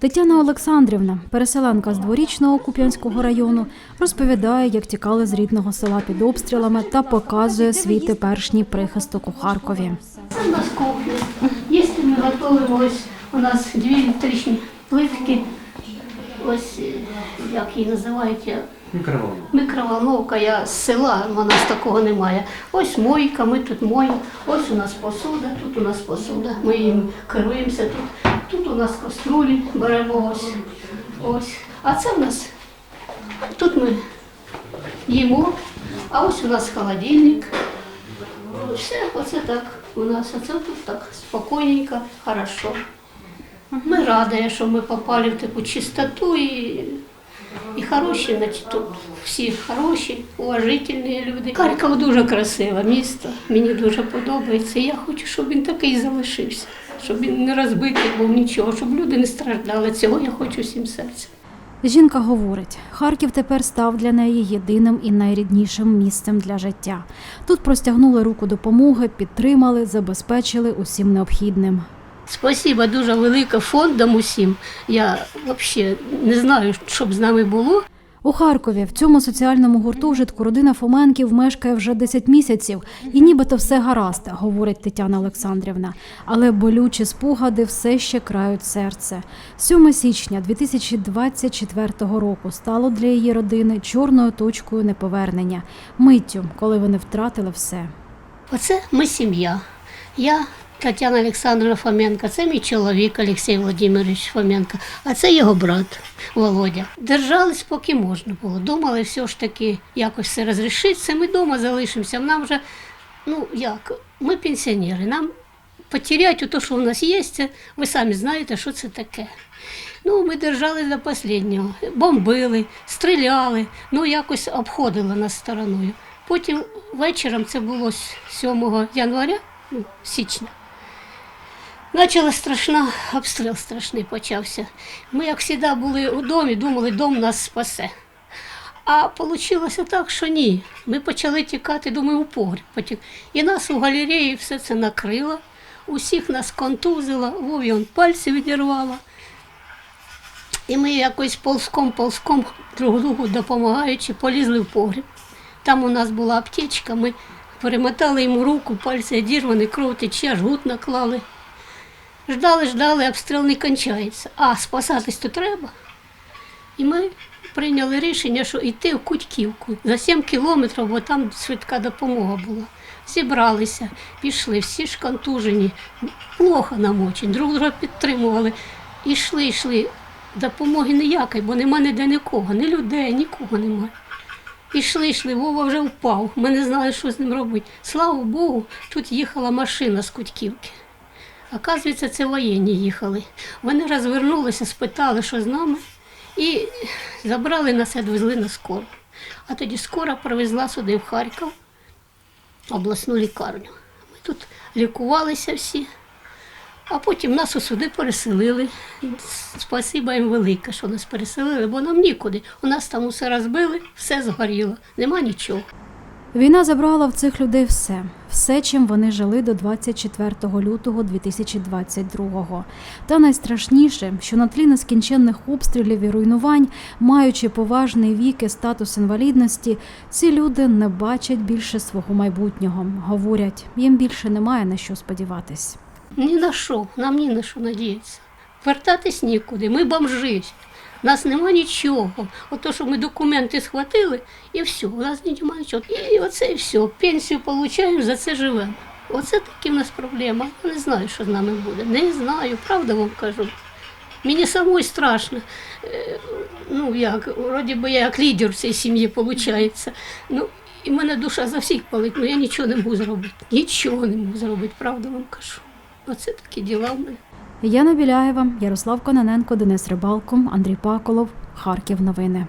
Тетяна Олександрівна, переселенка з дворічного Куп'янського району, розповідає, як тікали з рідного села під обстрілами та показує свій теперішній прихисток у Харкові. Це у нас кухня. Їсти ми готуємо. Ось у нас дві електричні плитки. Ось як її називають. Мікроволновка. Мікроволновка, я з села, у нас такого немає. Ось мойка, ми тут моємо. Ось у нас посуда, тут у нас посуда. Ми їм керуємося тут. Тут у нас каструлі беремо ось. ось. А це в нас тут ми їмо, а ось у нас холодильник. Все, оце так у нас, оце тут так спокійненько, хорошо. Ми раді, що ми попали в таку чистоту і, і хороші, значить, тут всі хороші, уважительні люди. Харків дуже красиве місто, мені дуже подобається. Я хочу, щоб він такий залишився, щоб він не розбитий був нічого, щоб люди не страждали. Цього я хочу всім серцем. Жінка говорить, Харків тепер став для неї єдиним і найріднішим місцем для життя. Тут простягнули руку допомоги, підтримали, забезпечили усім необхідним. Спасибо дуже велике фондам усім. Я взагалі не знаю, що б з нами було. У Харкові в цьому соціальному гуртожитку родина Фоменків мешкає вже 10 місяців, і нібито все гаразд, говорить Тетяна Олександрівна. Але болючі спогади все ще крають серце. 7 січня 2024 року стало для її родини чорною точкою неповернення, миттю, коли вони втратили все. Оце ми сім'я. Я Тетяна Олександровна Фоменко, це мій чоловік Олексій Володимирович Фоменко, а це його брат Володя. Держались, поки можна було. Думали, все ж таки якось все розрішиться. Ми вдома залишимося. Нам вже, ну як, ми пенсіонери, нам потеряти те, що в нас є, ви самі знаєте, що це таке. Ну, ми держались до останнього. Бомбили, стріляли, ну якось обходили нас стороною. Потім вечором, це було 7 января, ну, січня. Почала страшна, обстріл страшний почався. Ми, як завжди, були у домі, думали, дом нас спасе. А вийшло так, що ні. Ми почали тікати, думаю, у погріб. потік. І нас у галереї все це накрило, усіх нас контузило, Вові он пальці відірвало. І ми якось ползком-ползком друг другу допомагаючи, полізли в погріб. Там у нас була аптечка, ми перемотали йому руку, пальці одірвані, кров тече, жгут наклали. Ждали, ждали, обстріл не кончається. А спасатись то треба. І ми прийняли рішення, що йти в Кутьківку за 7 кілометрів, бо там швидка допомога була. Зібралися, пішли, всі ж контужені, плохо нам очень, друг друга підтримували. І йшли, йшли. Допомоги ніякої, бо нема ніде нікого, ні людей, нікого немає. Ішли, йшли, Вова вже впав. Ми не знали, що з ним робити. Слава Богу, тут їхала машина з Кутьківки. Оказується, це воєнні їхали. Вони розвернулися, спитали, що з нами, і забрали нас, і відвезли на скору. А тоді скора привезла сюди в Харків, обласну лікарню. Ми тут лікувалися всі, а потім нас сюди переселили. Спасибо їм велике, що нас переселили, бо нам нікуди. У нас там усе розбили, все згоріло, нема нічого. Війна забрала в цих людей все, все, чим вони жили до 24 лютого 2022-го. Та найстрашніше, що на тлі нескінченних обстрілів і руйнувань, маючи поважний вік і статус інвалідності, ці люди не бачать більше свого майбутнього. Говорять, їм більше немає на що сподіватись. Ні на що, нам ні на що надіятися. Вертатись нікуди, ми бомжи. У нас нема нічого. Ото, що ми документи схватили, і все, у нас немає нічого. І оце і все. Пенсію отримуємо, за це живемо. Оце такі в нас проблема. Я не знаю, що з нами буде. Не знаю, правда вам кажу. Мені самой страшно. Е, Ну як, вроді би я як лідер в цій сім'ї виходить. Ну, і мене душа за всіх палить, але я нічого не можу зробити. Нічого не можу зробити, правда вам кажу. Оце такі діла в мене. Яна Біляєва, Ярослав Кононенко, Денис Рибалко, Андрій Паколов, Харків. Новини.